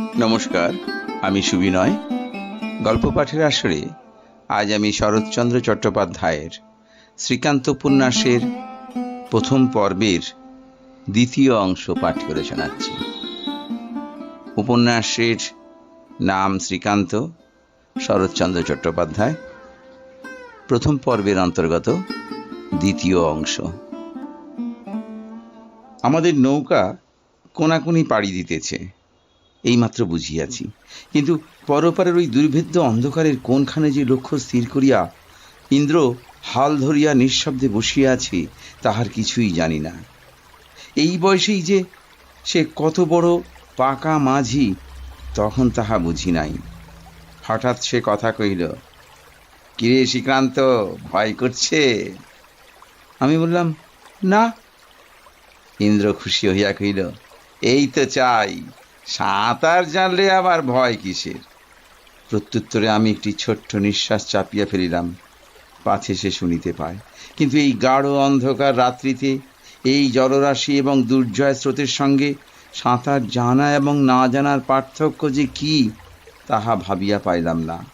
নমস্কার, আমি সুবিনয়। গল্প পাঠের আসরে আজ আমি শরৎচন্দ্র চট্টোপাধ্যায়ের শ্রীকান্ত উপন্যাসের প্রথম পর্বের দ্বিতীয় অংশ পাঠ করে শোনাচ্ছি। উপন্যাসের নাম শ্রীকান্ত, শরৎচন্দ্র চট্টোপাধ্যায়। প্রথম পর্বের অন্তর্গত দ্বিতীয় অংশ। আমাদের নৌকা কোনাকুনি পাড়ি দিতেছে। এইমাত্র বুঝিয়াছি। কিন্তু পরপারের ওই দুর্ভেদ্য অন্ধকারের কোনখানে যে লক্ষ্য স্থির করিয়া ইন্দ্র হাল ধরিয়া নিঃশব্দে বসিয়া আছে, তাহার কিছুই জানি না। এই বয়সেই যে সে কত বড় পাকা মাঝি, তখন তাহা বুঝি নাই। হঠাৎ সে কথা কহিল, কিরে শ্রীকান্ত ভয় করছে? আমি বললাম, না। ইন্দ্র খুশি হইয়া কহিল, এই তো চাই। সাঁতার জানলে আবার ভয় কিসের? প্রত্যুত্তরে আমি একটি ছোট্ট নিঃশ্বাস চাপিয়া ফেলিলাম। পাছে সে শুনিতে পায়। কিন্তু এই গাঢ় অন্ধকার রাত্রিতে, এই জলরাশি এবং দুর্জয় স্রোতের সঙ্গে সাঁতার জানা এবং না জানার পার্থক্য যে কি, তাহা ভাবিয়া পাইলাম না।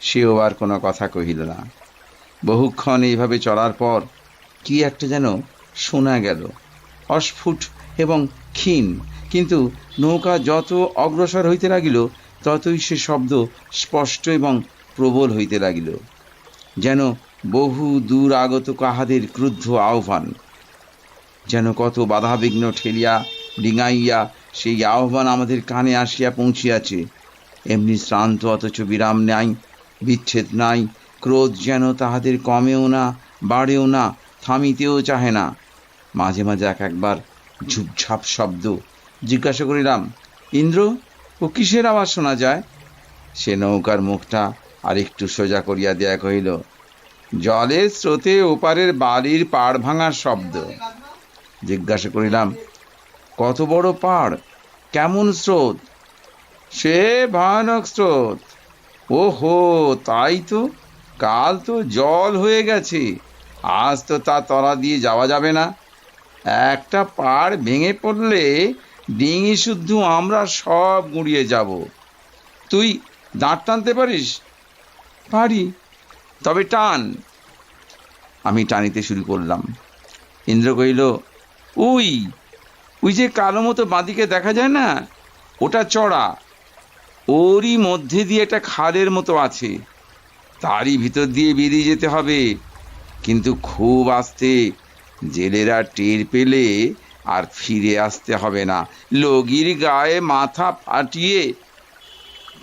সেও আর কোনো কথা কহিল না। বহুক্ষণ এইভাবে চলার পর কি একটা যেন শোনা গেল। অস্ফুট এবং ক্ষীণ কিন্তু নৌকা যত অগ্রসর হইতে লাগিল, ততই সে শব্দ স্পষ্ট এবং প্রবল হইতে লাগিল, যেন বহু দূর আগত কাহাদের ক্রুদ্ধ আহ্বান, যেন কত বাধাবিঘ্ন ঠেলিয়া, ডিঙাইয়া সেই আহ্বান আমাদের কানে আসিয়া পৌঁছিয়াছে। এমনি শ্রান্ত অথচ বিরাম নাই, বিচ্ছেদ নাই, ক্রোধ যেন তাহাদের কমেও না, বাড়েও না, থামিতেও চাহে না। মাঝে মাঝে এক একবার ঝুপঝাপ শব্দ জিজ্ঞাসা করিলাম, ইন্দ্র, ও কিসের আওয়াজ শোনা যায়? সে নৌকার মুখটা আরেকটু সোজা করিয়া দেয়া কহিল, জলের স্রোতে ওপারের বালির পাড় ভাঙার শব্দ। জিজ্ঞাসা করিলাম, কত বড় পাড়? কেমন স্রোত? সে ভয়ানক স্রোত। ও হো তাই তো, কাল তো জল হয়ে গেছে, আজ তো তা তলা দিয়ে যাওয়া যাবে না। একটা পাড় ভেঙে পড়লে ডিঙি শুদ্ধ আমরা সব গুঁড়িয়ে যাব। তুই দাঁত টানতে পারিস? পারি। তবে টান। আমি টানিতে শুরু করলাম। ইন্দ্র কহিল, উই ওই যে কালো মতো বাঁদিকে দেখা যায় না, ওটা চড়া। ওরই মধ্যে দিয়ে একটা খালের মতো আছে। তারই ভিতর দিয়ে বেরিয়ে যেতে হবে। কিন্তু খুব আস্তে জেলেরা টের পেলে আর ফিরে আসতে হবে না। লগির গায়ে মাথা ফাটিয়ে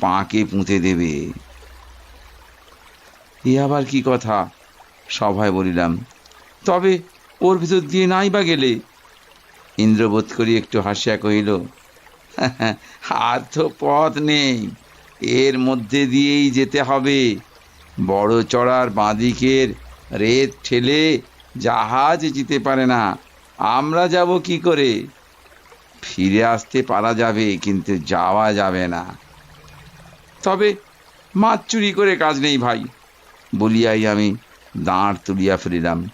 পাঁকে পুঁতে দেবে। এ আবার কি কথা? সভায় বলিলাম, তবে ওর ভিতর দিয়ে নাই বা গেলে? ইন্দ্রবোধ করি একটু হাসিয়া কহিল, আর তো পথ নেই, এর মধ্যে দিয়েই যেতে হবে। বড় চড়ার বাঁদিকের রেত ঠেলে জাহাজ যেতে পারে না। আমরা যাব কি করে? ফিরে আসতে পারা যাবে, কিন্তু যাওয়া যাবে না। তবে মাছ চুরি করে কাজ নেই ভাই, বলিয়াই আমি দাঁড় তুলিয়া ফেলিলাম।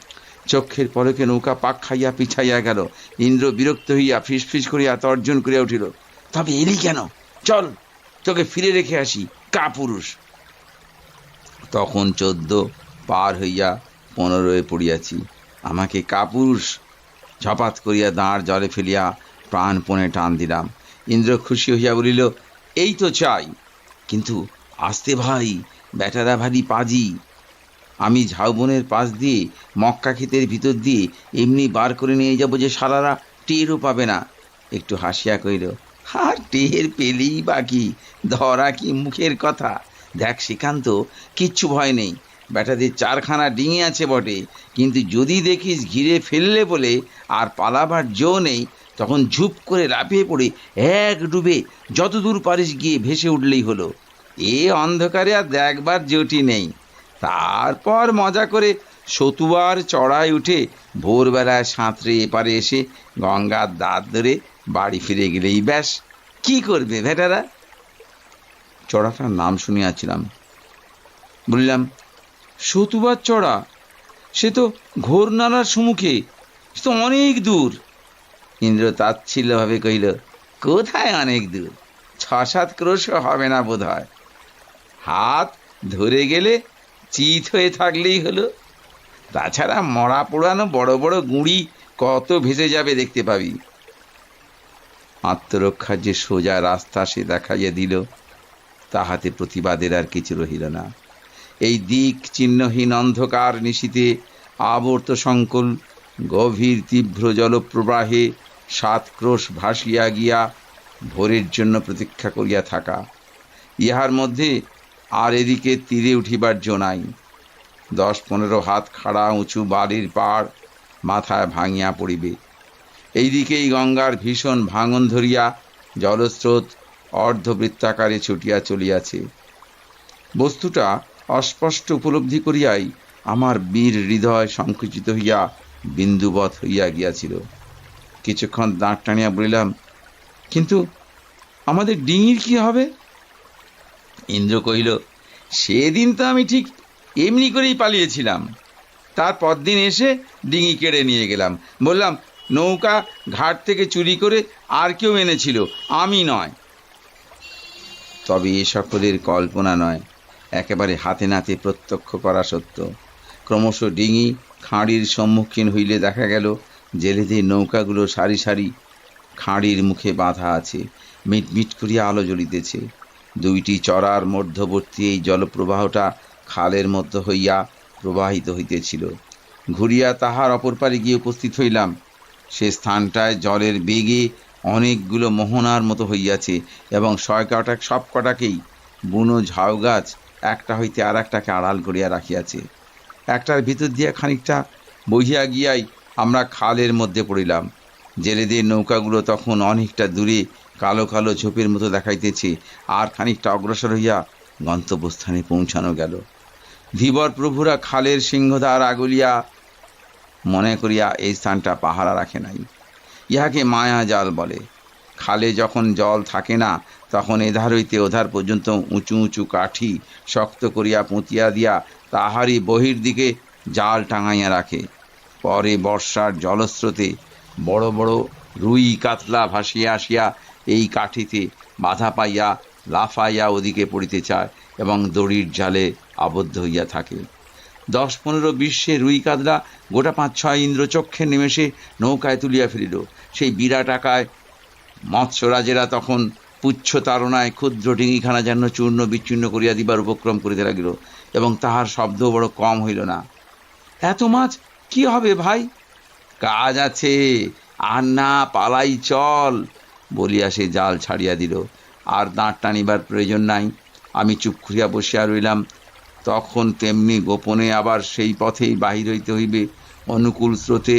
চক্ষের পলকে নৌকা পাক খাইয়া পিছাইয়া গেল। ইন্দ্র বিরক্ত হইয়া ফিস ফিস করিয়া তর্জন করিয়া উঠিল। তবে এলি কেন? চল, তোকে ফিরে রেখে আসি, কা পুরুষ? তখন চোদ্দ পার হইয়া পনেরোয় পড়িয়াছি। আমাকে কাপুরুষ ঝপাত করিয়া দাঁড় জলে ফেলিয়া প্রাণপণে টান দিলাম। ইন্দ্র খুশি হইয়া বলিল, এই তো চাই, কিন্তু আসতে ভাই বেটারা ভারী পাজি। আমি ঝাউবনের পাশ দিয়ে, মক্কা ক্ষেতের ভিতর দিয়ে এমনি বার করে নিয়ে যাব যে সারারা টেরও পাবে না। একটু হাসিয়া কইল আর টের পেলেই বাকি ধরা কি মুখের কথা? দেখ শ্রীকান্ত কিচ্ছু ভয় নেই। বেটাদের চারখানা ডিঙে আছে বটে। কিন্তু যদি দেখিস ঘিরে ফেললে বলে আর পালাবার জো নেই, তখন ঝুপ করে লাফিয়ে পড়ে এক ডুবে যতদূর পারিস গিয়ে ভেসে উঠলেই হলো। এ অন্ধকারে আর দেখবার জোটি নেই। তারপর মজা করে সতুয়ার চড়ায় উঠে ভোরবেলায় সাঁতরে এপারে এসে গঙ্গার দাঁত ধরে বাড়ি ফিরে গেলেই ব্যাস। কি করবে ভেটারা? চড়াটার নাম শুনিয়াছিলাম বললাম সতুবার চড়া। সে তো ঘোর নালার সম্মুখে সে তো অনেক দূর। ইন্দ্র তাচ্ছিল্যভাবে কহিল, কোথায় অনেক দূর? ছ সাত ক্রোশও হবে না বোধ হাত ধরে গেলে চিত হয়ে থাকলেই হলো। তাছাড়া মরা পোড়ানো বড় বড় গুঁড়ি কত ভেসে যাবে দেখতে পাবি। আত্মরক্ষার যে সোজা রাস্তা সে দেখাইয়া দিল, তাহাতে প্রতিবাদের আর কিছু রহিল না। এই দিক চিহ্নহীন অন্ধকার নিশীতে আবর্ত সংকুল, গভীর তীব্র জলপ্রবাহে সাত ক্রোশ ভাসিয়া গিয়া ভোরের জন্য প্রতীক্ষা করিয়া থাকা। ইহার মধ্যে আর এদিকে তীরে উঠিবার জো নাই। দশ পনেরো হাত খাড়া উঁচু বাড়ির পাড় মাথায় ভাঙিয়া পড়িবে। এইদিকেই গঙ্গার ভীষণ ভাঙন ধরিয়া জলস্রোত অর্ধবৃত্তাকারে ছুটিয়া চলিয়াছে। বস্তুটা অস্পষ্ট উপলব্ধি করিয়াই আমার বীর হৃদয় সংকুচিত হইয়া বিন্দুবৎ হইয়া গিয়াছিল। কিছুক্ষণ দাঁড় টানিয়া বলিলাম, কিন্তু আমাদের ডিঙির কি হবে? ইন্দ্র কহিল, সেদিন তো আমি ঠিক এমনি করেই পালিয়েছিলাম। তার পরদিন এসে ডিঙি কেড়ে নিয়ে গেলাম। বললাম, নৌকা ঘাট থেকে চুরি করে আর কেউ এনেছিল, আমি নয়। তবে এ সকলের কল্পনা নয়। একেবারে হাতে নাতে প্রত্যক্ষ করা সত্য। ক্রমশ ডিঙি খাঁড়ির সম্মুখীন হইলে দেখা গেল জেলেদের নৌকাগুলো সারি সারি খাঁড়ির মুখে বাঁধা আছে। মিটমিট করিয়া আলো জ্বলিতেছে। দুইটি চড়ার মধ্যবর্তী এই জলপ্রবাহটা খালের মধ্য হইয়া প্রবাহিত হইতেছিল। ঘুরিয়া তাহার অপর পারে গিয়ে উপস্থিত হইলাম। সে স্থানটায় জলের বেগে অনেকগুলো মোহনার মতো হইয়াছে এবং ছয় কটা সব কটাকেই বুনো ঝাউ গাছ একটা হইতে আর একটাকে আড়াল করিয়া রাখিয়াছে। একটার ভিতর দিয়া খানিকটা বহিয়া গিয়াই আমরা খালের মধ্যে পড়িলাম। জেলেদের নৌকাগুলো তখন অনেকটা দূরে কালো কালো ঝোপের মতো দেখাইতেছে, আর খানিকটা অগ্রসর হইয়া গন্তব্যস্থানে পৌঁছানো গেল। ধীবর প্রভুরা খালের সিংহদ্বার আগুলিয়া মনে করিয়া এই স্থানটা পাহারা রাখে নাই। ইহাকে মায়া জাল বলে। খালে যখন জল থাকে না তখন এধার হইতে ওধার পর্যন্ত উঁচু উঁচু কাঠি শক্ত করিয়া পুঁতিয়া দিয়া তাহারই বহির দিকে জাল টাঙাইয়া রাখে। পরে বর্ষার জলস্রোতে বড় বড় রুই কাতলা ভাসিয়া আসিয়া এই কাঠিতে বাধা পাইয়া লাফাইয়া ওদিকে পড়িতে চায় এবং দড়ির জালে আবদ্ধ হইয়া থাকে। দশ পনেরো বিশ্বে রুই কাতলা গোটা পাঁচ ছয় ইন্দ্রচক্ষের নিমেষে নৌকায় তুলিয়া ফেলিল। সেই বিরাট আকায় মৎস্যরাজেরা তখন পুচ্ছ তাড়নায় ক্ষুদ্র ডিঙিখানা যেন চূর্ণ বিচ্ছিন্ন করিয়া দিবার উপক্রম করিতে লাগিল, এবং তাহার শব্দ বড় কম হইল না। এত মাছ, কি হবে ভাই? কাজ আছে, আর না, পালাই চল, বলিয়া সে জাল ছাড়িয়া দিল। আর দাঁড় টানিবার প্রয়োজন নাই, আমি চুপ করিয়া বসিয়া রইলাম। তখন তেমনি গোপনে আবার সেই পথেই বাহির হইতে হইবে। অনুকূল স্রোতে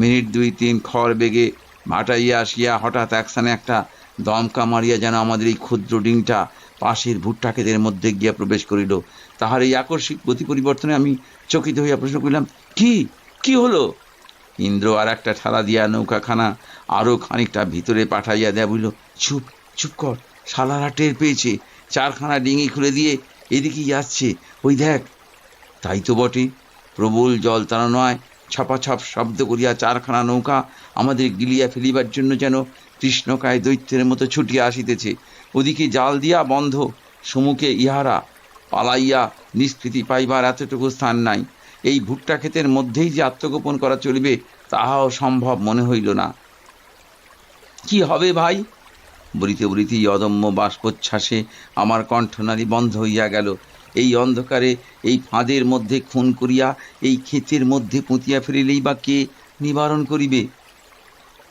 মিনিট দুই তিন খড় বেগে ভাটাইয়া আসিয়া হঠাৎ একসানে একটা দমকা মারিয়া যেন আমাদের এই ক্ষুদ্র ডিংটা পাশের ভুট্টা ক্ষেতের মধ্যে গিয়া প্রবেশ করিল। তাহার এই আকস্মিক গতি পরিবর্তনে আমি চকিত হইয়া প্রশ্ন করিলাম, কি? কি হলো? ইন্দ্র আর একটা ঠেলা দিয়া নৌকাখানা আরও খানিকটা ভিতরে পাঠাইয়া দেয়া বলিল, চুপ চুপ কর, শালারা টের পেয়েছে। চারখানা ডিঙি খুলে দিয়ে এদিকেই আসছে ওই দেখ। তাই তো বটে। প্রবল জল টানা নয়। ছপাছপ শব্দ করিয়া চারখানা নৌকা আমাদের গিলিয়া ফেলিবার জন্য যেন কৃষ্ণকায় দৈত্যের মতো ছুটিয়া আসিতেছে। ওদিকে জাল দিয়া বন্ধ, সমুখে ইহারা পালাইয়া নিষ্কৃতি পাইবার এতটুকু স্থান নাই। এই ভুট্টা ক্ষেতের মধ্যেই যে আত্মগোপন করা চলিবে, তাহাও সম্ভব মনে হইল না। কি হবে ভাই? বলিতে বলিতেই অদম্য বাষ্পোচ্ছ্বাসে আমার কণ্ঠনালী বন্ধ হইয়া গেল। এই অন্ধকারে এই ফাঁদের মধ্যে খুন করিয়া এই ক্ষেতের মধ্যে পুঁতিয়া ফেলিলেই বা কে নিবারণ করিবে?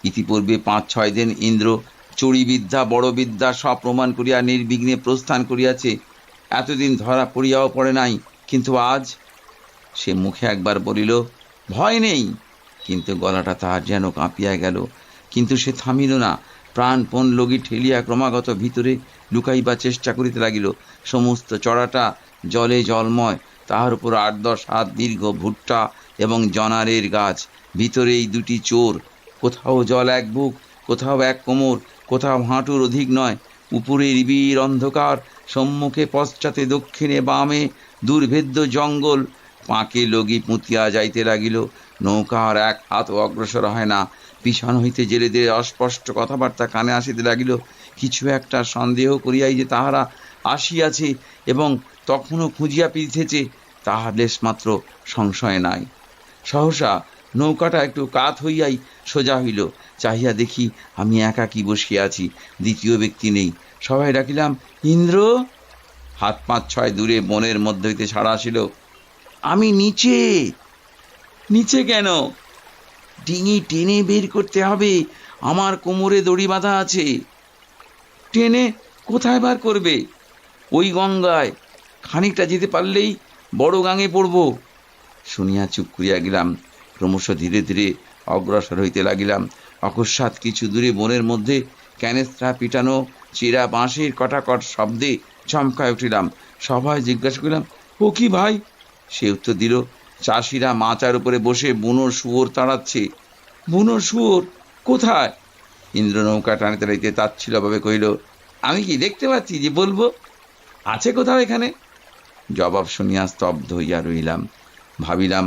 ইতিপূর্বে পাঁচ, ছয় দিন ইন্দ্র চড়ি বিদ্যা, বড় বিদ্যা সব প্রমাণ করিয়া নির্বিঘ্নে প্রস্থান করিয়াছে। এতদিন ধরা পড়িয়াও পড়ে নাই, কিন্তু আজ সে মুখে একবার বলিল, ভয় নেই। কিন্তু গলাটা তাহার যেন কাঁপিয়া গেল। কিন্তু সে থামিল না। প্রাণপণ লগি ঠেলিয়া ক্রমাগত ভিতরে লুকাইবার চেষ্টা করিতে লাগিল। সমস্ত চড়াটা জলে জলময়, তাহার উপর আট, দশ হাত দীর্ঘ ভুট্টা এবং জনারের গাছ, ভিতরে এই দুটি চোর কোথাও জল এক বুক, কোথাও এক কোমর, কোথাও হাঁটুর অধিক নয়। উপরে রিবির অন্ধকার, সম্মুখে পশ্চাতে দক্ষিণে বামে দুর্ভেদ্য জঙ্গল। পাঁকে লগি পুঁতিয়া যাইতে লাগিল নৌকা আর এক হাত অগ্রসর হয় না। পিছন হইতে জেলেদের অস্পষ্ট কথাবার্তা কানে আসিতে লাগিল, কিছু একটা সন্দেহ করিয়াই যে তাহারা আসিয়াছে এবং তখনও খুঁজিয়া পিছিয়েছে তাহার লেশমাত্র সংশয় নাই। সহসা নৌকাটা একটু কাত হইয়াই সোজা হইল। চাহিয়া দেখি আমি একাকী বসিয়া আছি, দ্বিতীয় ব্যক্তি নেই। সবাই ডাকিলাম, ইন্দ্র! হাত পাঁচ ছয় দূরে বনের মধ্য হইতে ছাড়া আসিল, আমি নিচে। নিচে কেন? ডিঙি টেনে বের করতে হবে, আমার কোমরে দড়ি বাঁধা আছে। টেনে কোথায় বার করবে? ওই গঙ্গায়। খানিকটা যেতে পারলেই বড় গাঙে পড়ব। শুনিয়া চুপ করিয়া গেলাম। ক্রমশ ধীরে ধীরে অগ্রসর হইতে লাগিলাম। অকস্মাৎ কিছু দূরে বনের মধ্যে ক্যানেস্ত্রা পিটানো, চিরা বাঁশের কটাকট শব্দে চমকায় উঠিলাম। সবাই জিজ্ঞাসা করিলাম, ও কি ভাই? সে উত্তর দিল, চাষিরা মাচার উপরে বসে বুনো শুয়োর তাড়াচ্ছে। বুনো শুয়োর? কোথায়? ইন্দ্র নৌকা টানিতে টানিতে তাচ্ছিলভাবে কহিল, আমি কি দেখতে পাচ্ছি যে বলব? আছে কোথাও এখানে? জবাব শুনিয়া স্তব্ধ হইয়া রইলাম ভাবিলাম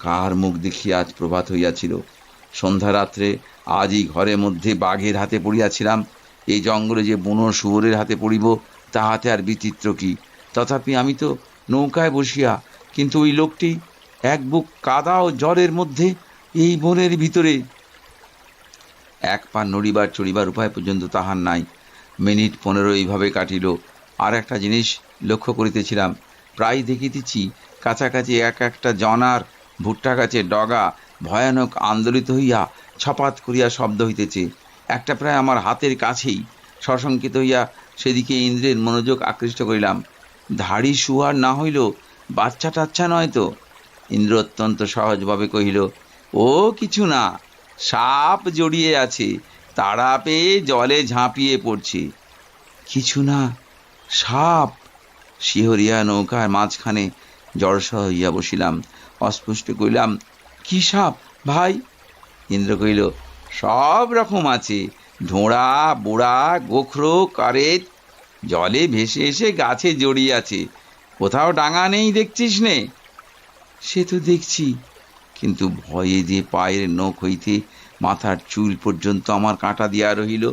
কার মুখ দেখিয়া আজ প্রভাত হইয়াছিল? সন্ধ্যা রাত্রে আজই ঘরের মধ্যে বাঘের হাতে পড়িয়াছিলাম। এই জঙ্গলে যে বুনো শুয়োরের হাতে পড়িব, তাহাতে আর বিচিত্র কি? তথাপি আমি তো নৌকায় বসিয়া, কিন্তু ওই লোকটি এক বুক কাদা ও জ্বরের মধ্যে এই বনের ভিতরে এক পা নড়িবার চড়িবার উপায় পর্যন্ত তাহার নাই। মিনিট পনেরো এইভাবে কাটিল। আর একটা জিনিস লক্ষ্য করিতেছিলাম, প্রায় দেখিতেছি, কাছাকাছি এক একটা জনার ভুট্টা গাছের ডগা ভয়ানক আন্দোলিত হইয়া ছপাত করিয়া শব্দ হইতেছে। একটা প্রায় আমার হাতের কাছেই সশঙ্কিত হইয়া সেদিকে ইন্দ্রের মনোযোগ আকৃষ্ট করিলাম। ধাড়ি শুয়ার না হইল, বাচ্চা টাচ্চা নয় তো? ইন্দ্র অত্যন্ত সহজভাবে কহিল, ও কিছু না, সাপ জড়িয়ে আছে তাড়া পেয়ে জলে ঝাঁপিয়ে পড়ছে। কিছু না, সাপ? শিহরিয়া নৌকার মাঝখানে জড়সহ হইয়া বসিলাম। অস্পষ্ট কইলাম কি সাপ ভাই? ইন্দ্র কইল সব রকম আছে। ঢোঁড়া বুড়া গোখরো কারেত। জলে ভেসে এসে গাছে জড়িয়ে আছে। কোথাও ডাঙা নেই দেখছিস নে? সে তো দেখছি। কিন্তু ভয়ে যে পায়ের নখ হইতে মাথার চুল পর্যন্ত আমার কাঁটা দিয়া রহিল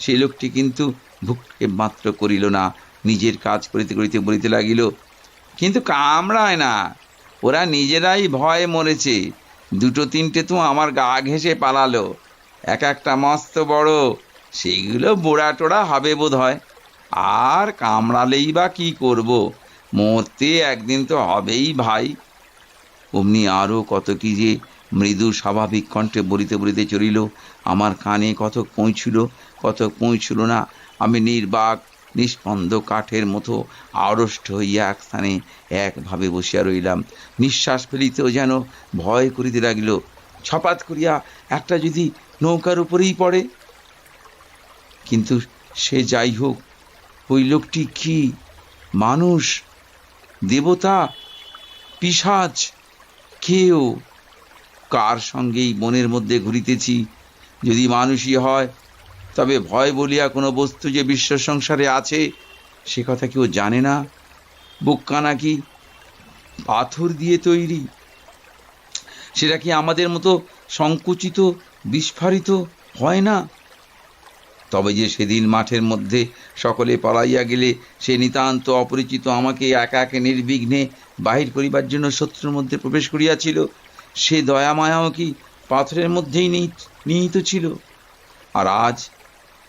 সে লোকটি কিন্তু ভুক্ষেপ মাত্র করিল না। নিজের কাজ করিতে করিতে বলিতে লাগিল কিন্তু কামড়ায় না। ওরা নিজেরাই ভয়ে মরেছে। দুটো তিনটে তো আমার গা ঘেঁষে পালালো। এক একটা মস্ত বড় সেগুলো বোড়া টোড়া হবে বোধ হয় আর কামড়ালেই বা কি করব? মরতে একদিন তো হবেই ভাই। অমনি আরও কত কি যে মৃদু স্বাভাবিক কণ্ঠে বলিতে বলিতে চলিল। আমার কানে কত পৌঁছিল কত পৌঁছিল না, আমি নির্বাক নিষ্পন্দ কাঠের মতো আড়ষ্ট হইয়া এক স্থানে একভাবে বসিয়া রইলাম। নিঃশ্বাস ফেলিতেও যেন ভয় করিতে লাগিল। ছপাত করিয়া একটা যদি নৌকার উপরেই পড়ে। কিন্তু সে যাই হোক, ওই লোকটি কি মানুষ, দেবতা পিসাজ কেউ? কার সঙ্গেই বনের মধ্যে ঘুরিতেছি? যদি মানুষই হয় তবে ভয় বলিয়া কোনো বস্তু যে বিশ্ব সংসারে আছে, সে কথা কেউ জানে না। বুক্কা নাকি পাথর দিয়ে তৈরি। সেটা কি আমাদের মতো সংকুচিত, বিস্ফারিত হয় না? তবে যে সেদিন মাঠের মধ্যে সকলে পালাইয়া গেলে, সে নিতান্ত অপরিচিত আমাকে একা একে নির্বিঘ্নে বাহির করিবার জন্য শত্রুর মধ্যে প্রবেশ করিয়াছিল। সে দয়া মায়াও কি পাথরের মধ্যেই নিহিত- ছিল? আর আজ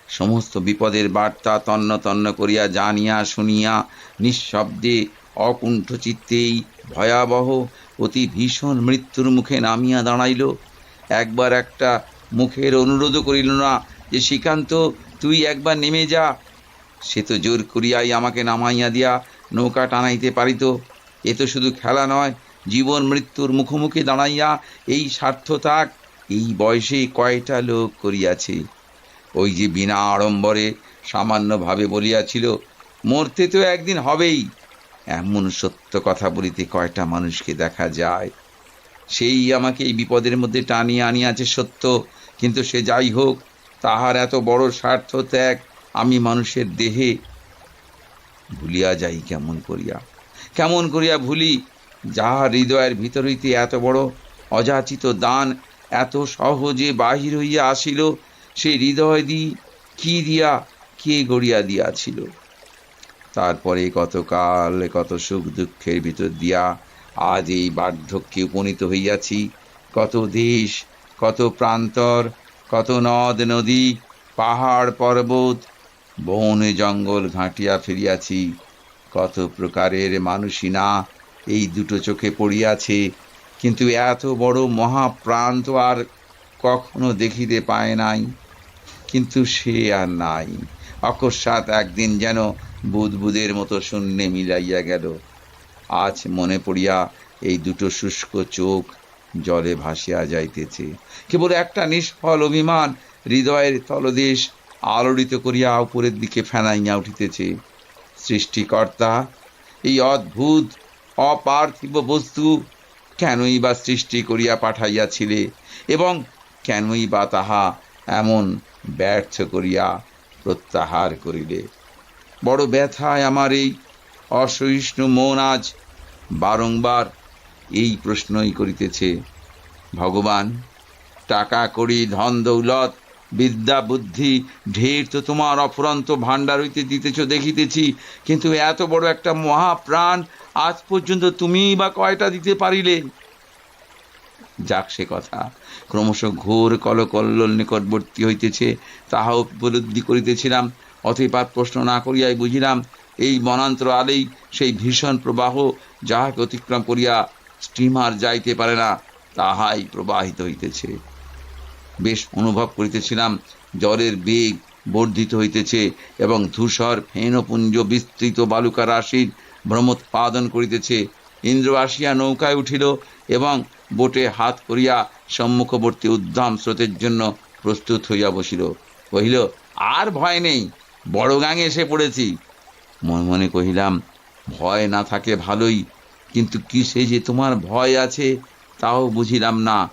সমস্ত বিপদের বার্তা তন্ন তন্ন করিয়া জানিয়া শুনিয়া নিঃশব্দে অকুণ্ঠ চিত্তেই ভয়াবহ, অতি ভীষণ মৃত্যুর মুখে নামিয়া দাঁড়াইল। একবার একটা মুখের অনুরোধও করিল না যে, শ্রীকান্ত, তুই একবার নেমে যা। সে তো জোর করিয়াই আমাকে নামাইয়া দিয়া নৌকা টানাইতে পারিত। এ তো শুধু খেলা নয়, জীবন মৃত্যুর মুখোমুখি দাঁড়াইয়া এই স্বার্থত্যাগ এই বয়সে কয়টা লোক করিয়াছে? ওই যে বিনা আড়ম্বরে সামান্যভাবে বলিয়াছিল, মরতে তো একদিন হবেই। এমন সত্য কথা বলিতে কয়টা মানুষকে দেখা যায়। সেই আমাকে এই বিপদের মধ্যে টানিয়ে আনিয়াছে সত্য, কিন্তু সে যাই হোক, তাহার এত বড় স্বার্থ ত্যাগ আমি মানুষের দেহে ভুলিয়া যাই কেমন করিয়া। কেমন করিয়া ভুলি, যাহার হৃদয়ের ভিতর হইতে এত বড় অযাচিত দান এত সহজে বাহির হইয়া আসিল সে হৃদয় দি কি দিয়া, কে গড়িয়া দিয়াছিল? তারপরে কতকাল, কত সুখ দুঃখের ভিতর দিয়া আজ এই বার্ধক্যে উপনীত হইয়াছি। কত দেশ, কত প্রান্তর, কত নদ, নদী, পাহাড়, পর্বত, বনে, জঙ্গল ঘাঁটিয়া ফিরিয়াছি। কত প্রকারের মানুষই না এই দুটো চোখে পড়িয়াছে, কিন্তু এত বড় মহাপ্রান্ত আর কখনো দেখিতে পায় নাই। কিন্তু সে আর নাই। অকস্মাৎ একদিন যেন বুদবুদের মতো শূন্যে মিলাইয়া গেল। আজ মনে পড়িয়া এই দুটো শুষ্ক চোখ জলে ভাসিয়া যাইতেছে। কেবল একটা নিষ্ফল অভিমান হৃদয়ের তলদেশ আলোড়িত করিয়া উপরের দিকে ফেনাইয়া উঠিতেছে। সৃষ্টিকর্তা, এই অদ্ভুত, অপার্থিব বস্তু কেনই বা সৃষ্টি করিয়া পাঠাইয়াছিলে এবং কেনই বা তাহা এমন ব্যর্থ করিয়া প্রত্যাহার করিলে। বড় ব্যথায় আমার এই অসহিষ্ণু মন আজ বারংবার এই প্রশ্নই করিতেছে, ভগবান, টাকা, কড়ি, ধন, দৌলত, বিদ্যা, বুদ্ধি, ঢের তো তোমার অফুরন্ত ভাণ্ডার হইতে দিতেছ, দেখিতেছি। কিন্তু এত বড় একটা মহাপ্রাণ আজ পর্যন্ত তুমিই বা কয়টা দিতে পারিলে? যাক সে কথা। ক্রমশ ঘোর কলকল্লোল নিকটবর্তী হইতেছে তাহা উপলব্ধি করিতেছিলাম। অতিপাত প্রশ্ন না করিয়াই বুঝিলাম, এই বনান্তর আলেই সেই ভীষণ প্রবাহ যাহাকে অতিক্রম করিয়া স্টিমার যাইতে পারে না, তাহাই প্রবাহিত হইতেছে। বেশ অনুভব করিতেছিলাম জলের বেগ বর্ধিত হইতেছে এবং ধূসর ফেনপুঞ্জ বিস্তৃত বালুকা রাশির ভ্রমোৎপাদন করিতেছে। ইন্দ্র আসিয়া নৌকায় উঠিল এবং বোটে হাত করিয়া সম্মুখবর্তী উদ্দাম স্রোতের জন্য প্রস্তুত হইয়া বসিল। কহিল, আর ভয় নেই, বড় গাঙে এসে পড়েছি। মনে মনে কহিলাম, ভয় না থাকে ভালোই, কিন্তু কিসে যে তোমার ভয় আছে তাও বুঝিলাম না।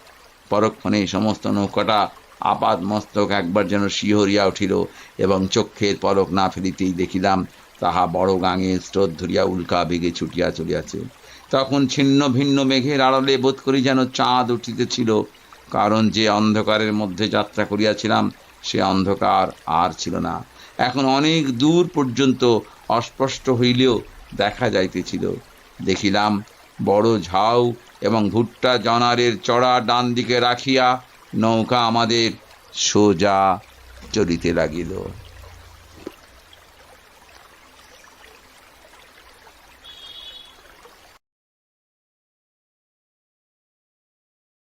পরক্ষণে সমস্ত নৌকাটা আপাত মস্তক একবার যেন শিহরিয়া উঠিল এবং চক্ষের পলক না ফেলিতেই দেখিলাম, তাহা বড় গাঙে স্রোত ধরিয়া উল্কা বেগে ছুটিয়া চলিয়াছে। তখন ছিন্ন ভিন্ন মেঘের আড়লে বোধ করি যেন চাঁদ উঠিতেছিল কারণ যে অন্ধকারের মধ্যে যাত্রা করিয়াছিলাম, সে অন্ধকার আর ছিল না। এখন অনেক দূর পর্যন্ত অস্পষ্ট হইলেও দেখা যাইতেছিল। দেখিলাম বড় ঝাউ এবং ভুট্টা জনারের চড়া ডান দিকে রাখিয়া নৌকা আমাদের সোজা চলিতে লাগিল।